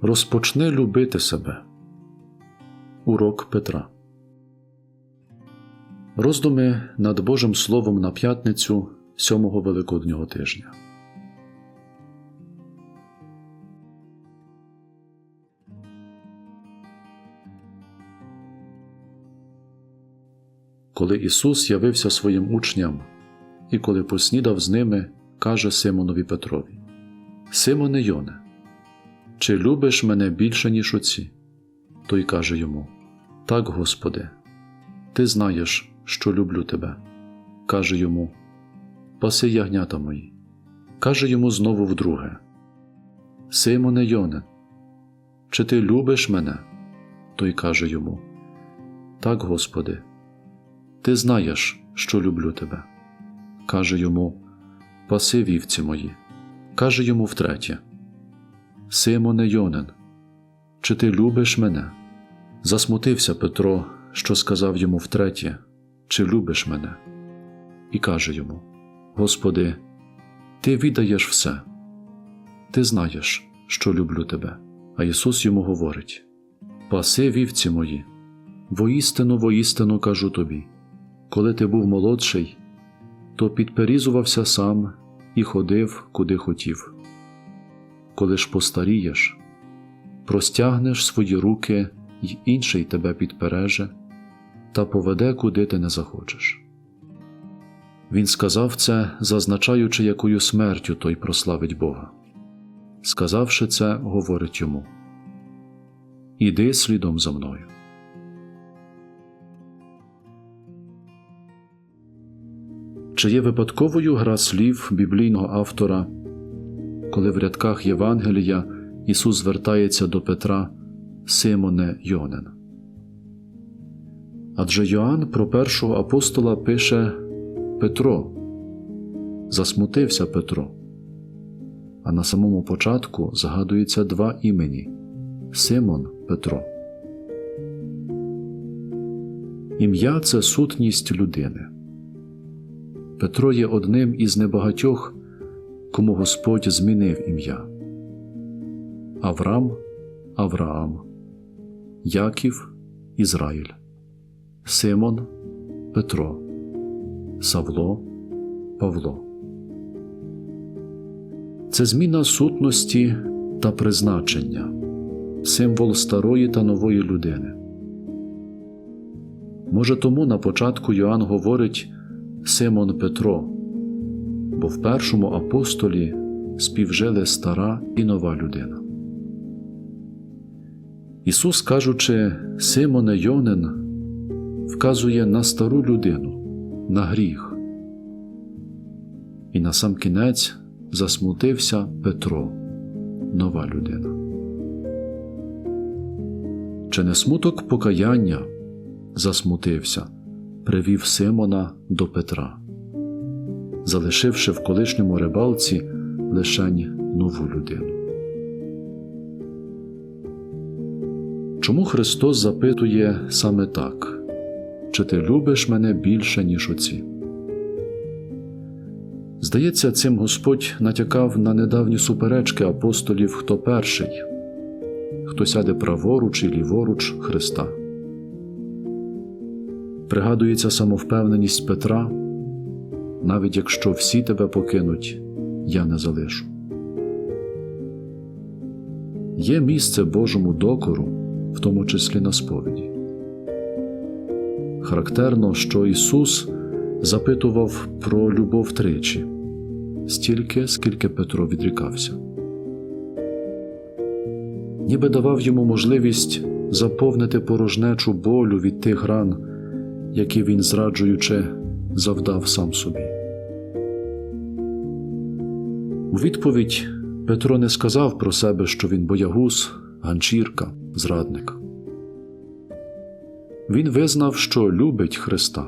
Розпочни любити себе. Урок Петра. Роздуми над Божим Словом на п'ятницю сьомого Великоднього тижня. Коли Ісус явився своїм учням і коли поснідав з ними, каже Симонові Петрові: Симоне Йоне, чи любиш мене більше, ніж оці? Той каже йому: Так, Господи, Ти знаєш, що люблю тебе. Каже йому: Паси ягнята мої. Каже йому знову вдруге: Симоне Йоне, чи ти любиш мене? Той каже йому: Так, Господи, Ти знаєш, що люблю тебе. Каже йому: Паси вівці мої. Каже йому втретє: Симоне Йонен, чи ти любиш мене? Засмутився Петро, що сказав йому втретє, чи любиш мене? І каже йому: Господи, Ти віддаєш все, Ти знаєш, що люблю тебе. А Ісус йому говорить: Паси вівці мої, воістину, воістину кажу тобі, коли ти був молодший, то підперізувався сам і ходив, куди хотів. Коли ж постарієш, простягнеш свої руки, й інший тебе підпереже та поведе, куди ти не захочеш. Він сказав це, зазначаючи, якою смертю той прославить Бога. Сказавши це, говорить йому: Іди слідом за мною. Чи є випадковою гра слів біблійного автора, коли в рядках Євангелія Ісус звертається до Петра Симоне Йонен? Адже Йоанн про першого апостола пише Петро, засмутився Петро. А на самому початку згадується два імені Симон Петро. Ім'я це сутність людини. Петро є одним із небагатьох, кому Господь змінив ім'я Авраам Авраам, Яків Ізраїль, Симон Петро, Савло Павло. Це зміна сутності та призначення, символ старої та нової людини. Може, тому на початку Йоанн говорить Симон Петро, бо в першому апостолі співжили стара і нова людина. Ісус, кажучи, Симоне Йонен, вказує на стару людину, на гріх. І на сам кінець засмутився Петро, нова людина. Чи не смуток покаяння засмутився, привів Симона до Петра, залишивши в колишньому рибалці лишень нову людину. Чому Христос запитує саме так, чи ти любиш мене більше, ніж оці? Здається, цим Господь натякав на недавні суперечки апостолів хто перший, хто сяде праворуч і ліворуч Христа. Пригадується самовпевненість Петра, навіть якщо всі тебе покинуть, я не залишу. Є місце Божому докору, в тому числі на сповіді. Характерно, що Ісус запитував про любов тричі, стільки, скільки Петро відрікався, ніби давав йому можливість заповнити порожнечу болю від тих ран, які він, зраджуючи, завдав сам собі. У відповідь Петро не сказав про себе, що він боягуз, ганчірка, зрадник. Він визнав, що любить Христа.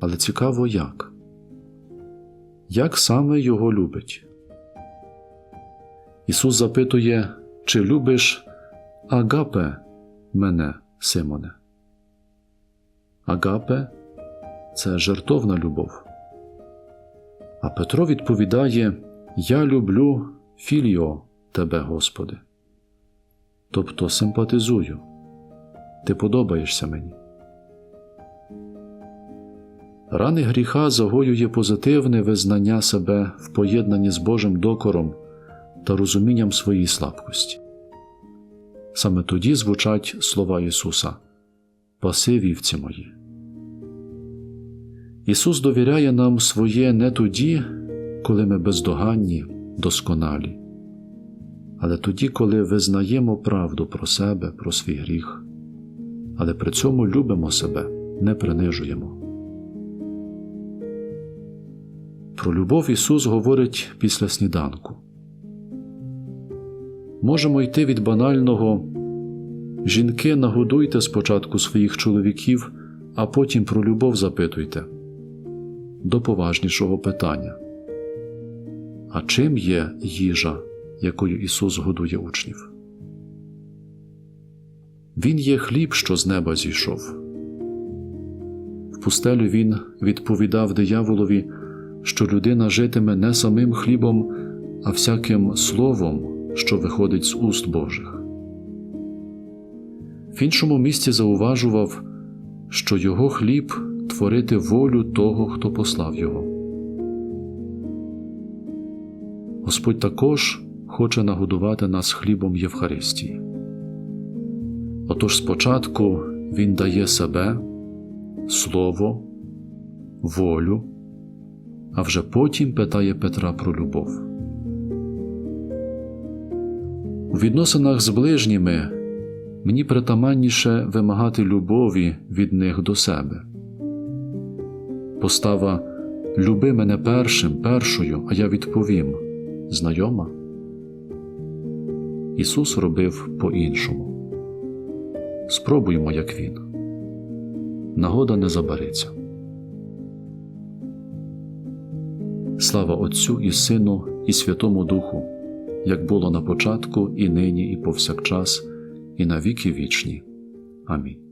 Але цікаво як? Як саме його любить? Ісус запитує, чи любиш агапе мене, Симоне? Агапе це жертовна любов. А Петро відповідає: Я люблю філіо Тебе, Господи. тобто симпатизую. Ти подобаєшся мені. Рани гріха загоює позитивне визнання себе в поєднанні з Божим докором та розумінням своєї слабкості. Саме тоді звучать слова Ісуса Паси вівці мої. Ісус довіряє нам своє не тоді, коли ми бездоганні, досконалі, але тоді, коли визнаємо правду про себе, про свій гріх, але при цьому любимо себе, не принижуємо. Про любов Ісус говорить після сніданку. Можемо йти від банального жінки, нагодуйте спочатку своїх чоловіків, а потім про любов запитуйте до поважнішого питання. А чим є їжа, якою Ісус годує учнів? Він є хліб, що з неба зійшов. В пустелю він відповідав дияволові, що людина житиме не самим хлібом, а всяким словом, що виходить з уст Божих. В іншому місці зауважував, що його хліб творити волю того, хто послав його. Господь також хоче нагодувати нас хлібом Євхаристії. Отож спочатку Він дає себе, слово, волю, а вже потім питає Петра про любов. У відносинах з ближніми мені притаманніше вимагати любові від них до себе. Постава Люби мене першим, першою, а я відповім знайома. Ісус робив по-іншому. Спробуймо, як Він. Нагода не забариться. Слава Отцю і Сину, і Святому Духу, як було на початку, і нині, і повсякчас, і на віки вічні. Амінь.